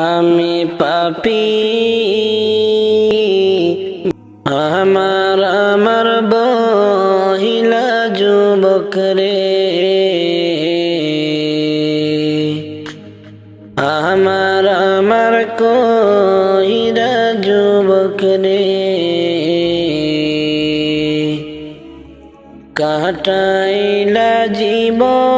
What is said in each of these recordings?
আমি পাপি আমার আমার বহিলা যুবক রে। আমার আমার কহিরা যুবক রে। কাটাইলা জীবন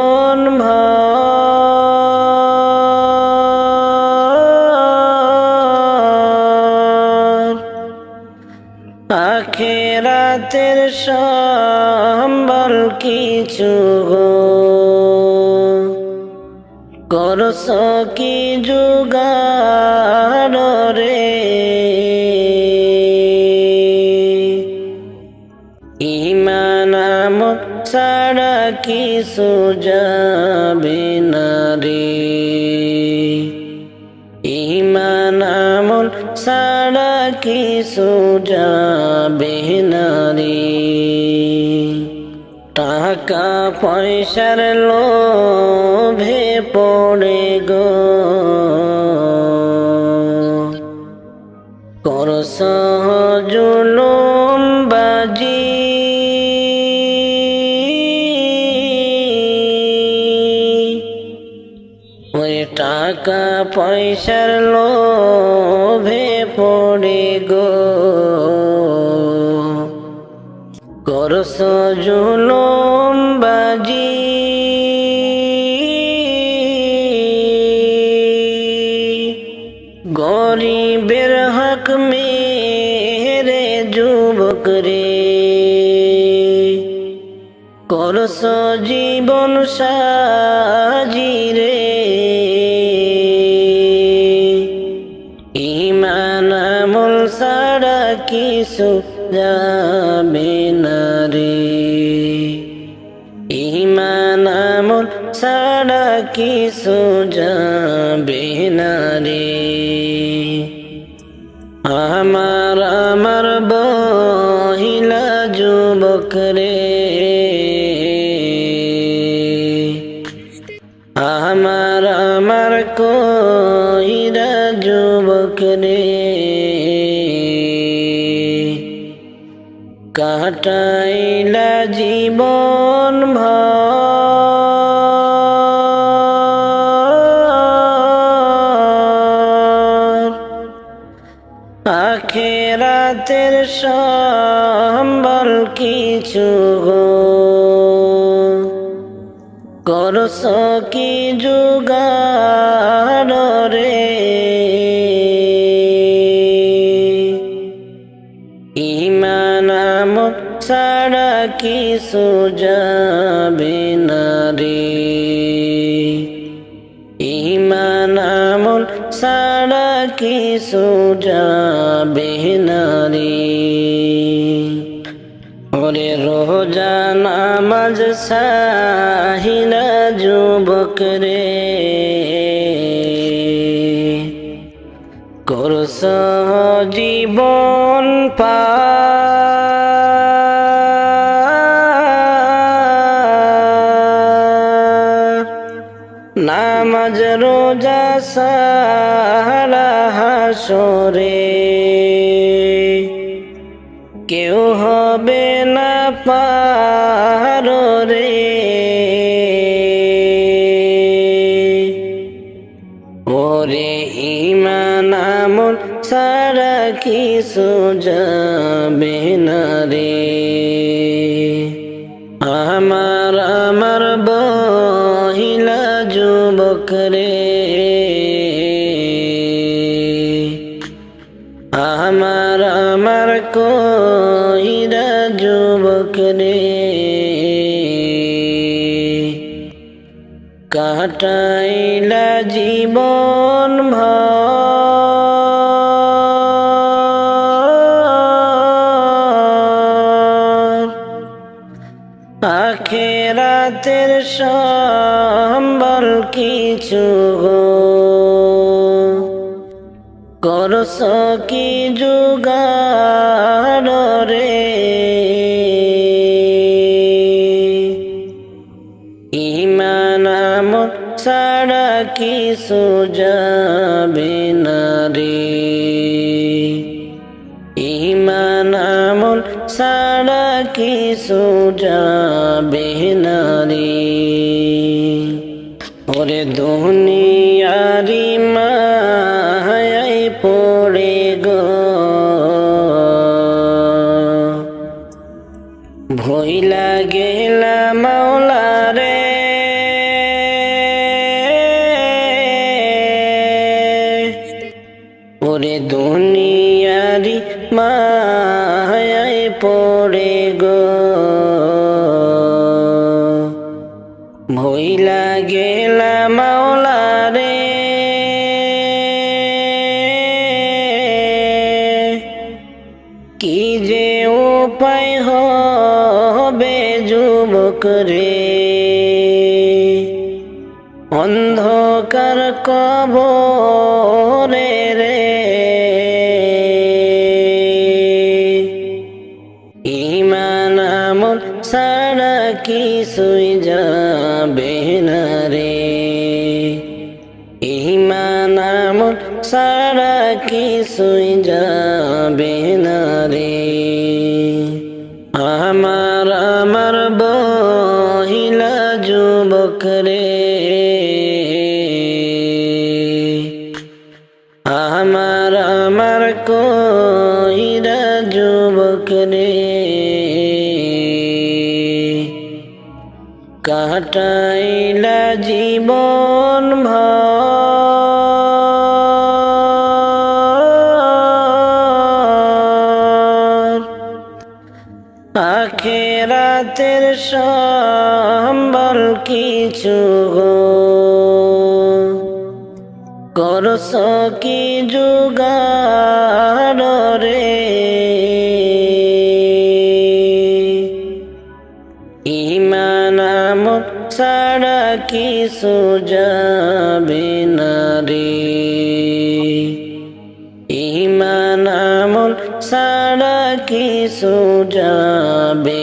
আখেরাতের সম্বল কিছু গো। করস কি যুগার রে? ইমানাম ছাড়া কিছু যাবে না রে। কিছু নারী। টাকা পয়সার লোভে পড়ে গো। টাকা পয়সার লোভে পড়ে গো। করস জুলুম বাজি। গরিবের হক মেরে যুবক রে। করস জীবন সাজি কিছু যাবে না ইমান আমল ছাড়া কিছু যাবে না রে আমার আমার বহিলা যুবক রে কাটাইলা জীবন ভর। আখেরাতের সম্বল কিছু গো করস কি যুগার কিছু যাবে না রে ইমান আমল সারা কিছু যাবে না ওরে রোজা নামাজ সাহিনা যুবক রে করস জীবন পা নামাজ, রোজা সারা হাসরে। কেউ হবে না পার ওরে ইমান সারা কিছু যাবে না রে। আমার আমার বহিলা কাটাইলা জীবন ভর। আখেরাতের সম্বল কিছু করস কি যুগার রে? কি যাবে না ইমান আমল সারা কি যাবে না রে ওরে দুনিয়ারি মায় পড়ে গো ভইলা গেলা মাওলা মায়াই পড়ে গো। ভইলা গেলা মাওলা রে কি যে উপায় হবে যুবক রে। অন্ধকার কবরে কিছুই যাবে না রে ইমান আমল ছাড়া কিছুই যাবে না রে আমার আমার বহিলা যুবক রে আমার কাটাইলা জীবন ভর। আখেরাতের সম্বল কিছু গো। করস কি যুগার রে? কিছু যাবে না ইমান আমল সারা কিছু যাবে